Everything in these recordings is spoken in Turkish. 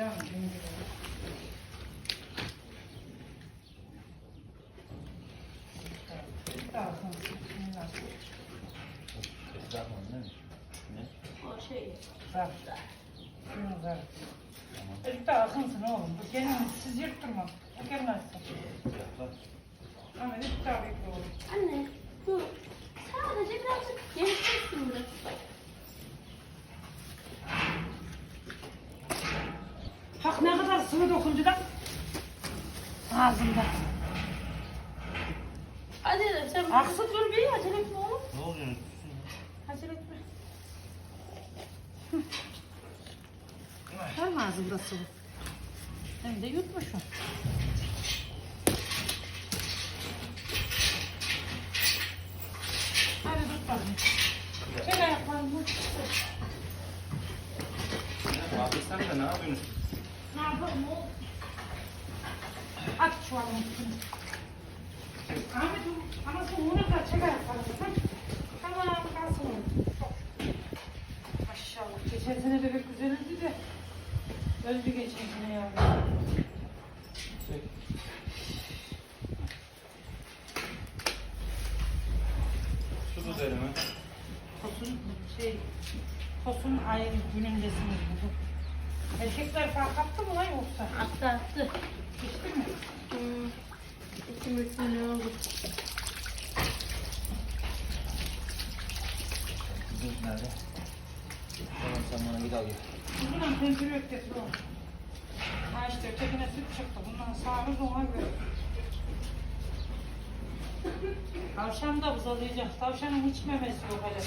Canım? O şey. Zar. Şunu zar. Çocuk da akınsın oğlum. Bu gelin siz yırttırma. Bu gelmezsin. Ama daha bekle oğlum. Anne bu sadece birazcık genişlesin burası. Ne kadar sıvı dokundu da. Ağzımda. Acele sen. Aksın dur bir acele etme oğlum. Ne oluyor? Acele etme. Var mı ağzımda sıvı? Hem de yutmuşum. Hadi tut bakayım. Çek ayaklarını. Abi sen de ne yapıyorsun? Ne yapalım şu o anası onu da çek ayaklarını. Hı. Tamam kalsın oğlum. Maşallah. Geçen sene bebek güzeldi de. Öldü geçen sene yavrum. Çek. Tut. Tosun şey, Tosun ayın günündesiniz bugün. Erkekler fark attı yoksa? Attı attı. Geçti mi? Hmm. İçim ürkün ne oldu? Kızım nerede? Tamam sen bana git al gel. Bundan tencere getir oğlum. Ha işte ötekine süt çıktı. Bundan sağımız ona göre. Tavşan da buzalayacak. Tavşanın hiç memesi yok hele.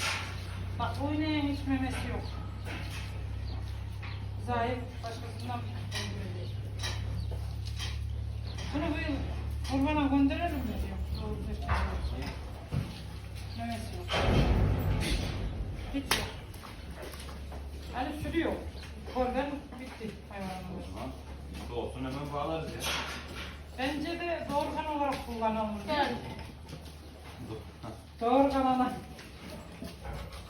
Bak ineğin hiç memesi yok. Zahir başkasından Bunu bu yıl kurbana gönderelim mi diyor. Doğru seçim. Memesi yok. Hiç yok. Hani sürü yok. Korben bitti hayvanımız. O zaman mutlu olsun hemen bağlarız ya. Bence de doğurgan olarak kullanılır. Yani. Doğurgan ana.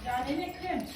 Yani ne krem?